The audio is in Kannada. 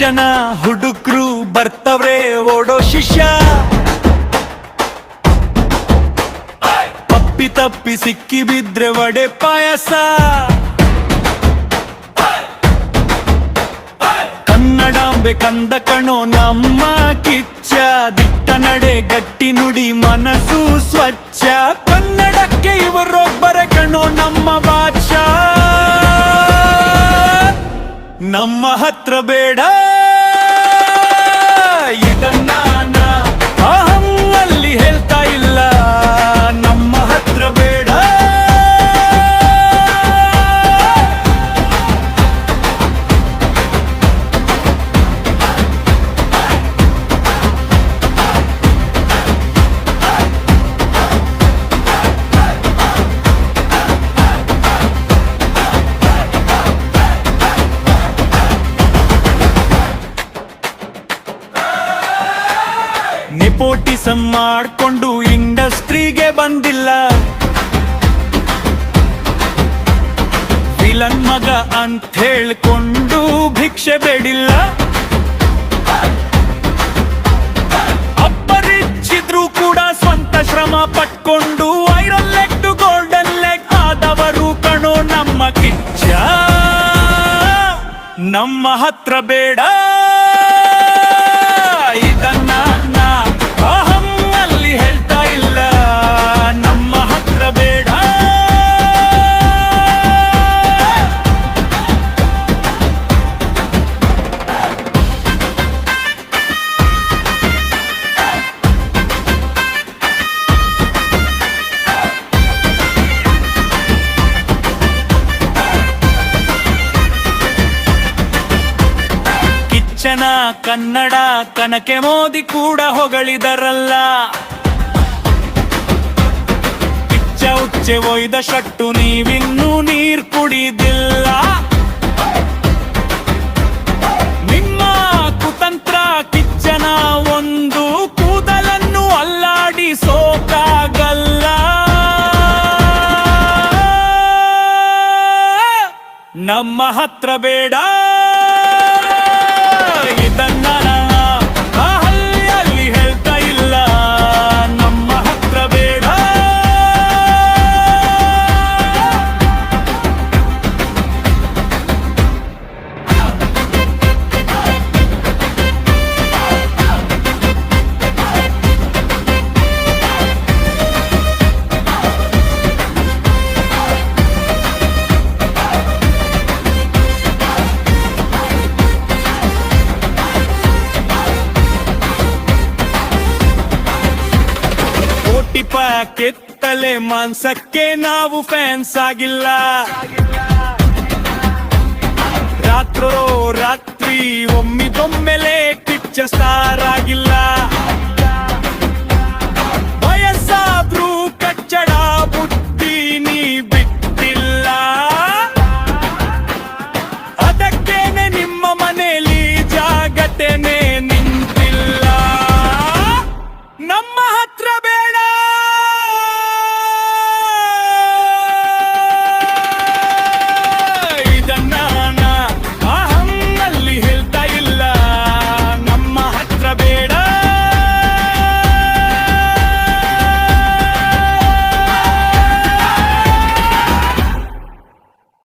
ಕಿಚ್ಚನ ಹುಡುಗ್ರು ಬರ್ತವ್ರೆ ಓಡೋ ಶಿಷ್ಯ. ತಪ್ಪಿ ತಪ್ಪಿ ಸಿಕ್ಕಿ ಬಿದ್ರೆ ವಡೆ ಪಾಯಸ. ಕನ್ನಡಾಂಬೆ ಕಂದ ಕಣೋ ನಮ್ಮ ಕಿಚ್ಚ. ದಿಟ್ಟ ನಡೆ ಗಟ್ಟಿ ನುಡಿ ಮನಸ್ಸು ಸ್ವಚ್ಛ. ಕನ್ನಡಕ್ಕೆ ಇವರೊಬ್ಬರ ಕಣೋ ನಮ್ಮ ಬಾಚ ನಮ್ಮ ಹತ್ರ ಬೇಡ ನೆಪೋಟಿಸಂ ಮಾಡ್ಕೊಂಡು ಇಂಡಸ್ಟ್ರಿಗೆ ಬಂದಿಲ್ಲ. ವಿಲನ್ ಮಗ ಅಂತ ಹೇಳ್ಕೊಂಡು ಭಿಕ್ಷೆ ಬೇಡಿಲ್ಲ. ಅಪ್ಪರಿಚ್ಚಿದ್ರು ಕೂಡ ಸ್ವಂತ ಶ್ರಮ ಪಟ್ಕೊಂಡು ವೈರಲ್ ಲೆಗ್ ಗೋಲ್ಡನ್ ಲೆಗ್ ಆದವರು ಕಣೋ ನಮ್ಮ ಕಿಚ್ಚ. ನಮ್ಮ ಹತ್ರ ಬೇಡ. ಕಿಚ್ಚನ ಕನ್ನಡ, ಕನಕೆ ಮೋದಿ ಕೂಡ ಹೊಗಳಿದರಲ್ಲ. ಕಿಚ್ಚ ಉಚ್ಚೆ ಒಯ್ದ ಶಟ್ಟು, ನೀವಿನ್ನೂ ನೀರ್ ಕುಡಿದಿಲ್ಲ. ನಿಮ್ಮ ಕುತಂತ್ರ ಕಿಚ್ಚನ ಒಂದು ಕೂದಲನ್ನು ಅಲ್ಲಾಡಿಸೋಕಾಗಲ್ಲ ನಮ್ಮ ಹತ್ರ ಬೇಡ. ಇದನ್ನ ಕೆತ್ತಲೆ ಮಾಂಸಕ್ಕೆ ನಾವು ಫ್ಯಾನ್ಸ್ ಆಗಿಲ್ಲ. ರಾತ್ರೋ ರಾತ್ರಿ ಒಮ್ಮಿದೊಮ್ಮೆಲೆ ಕಿಚ್ಚ ಸ್ಟಾರ್ ಆಗಿಲ್ಲ.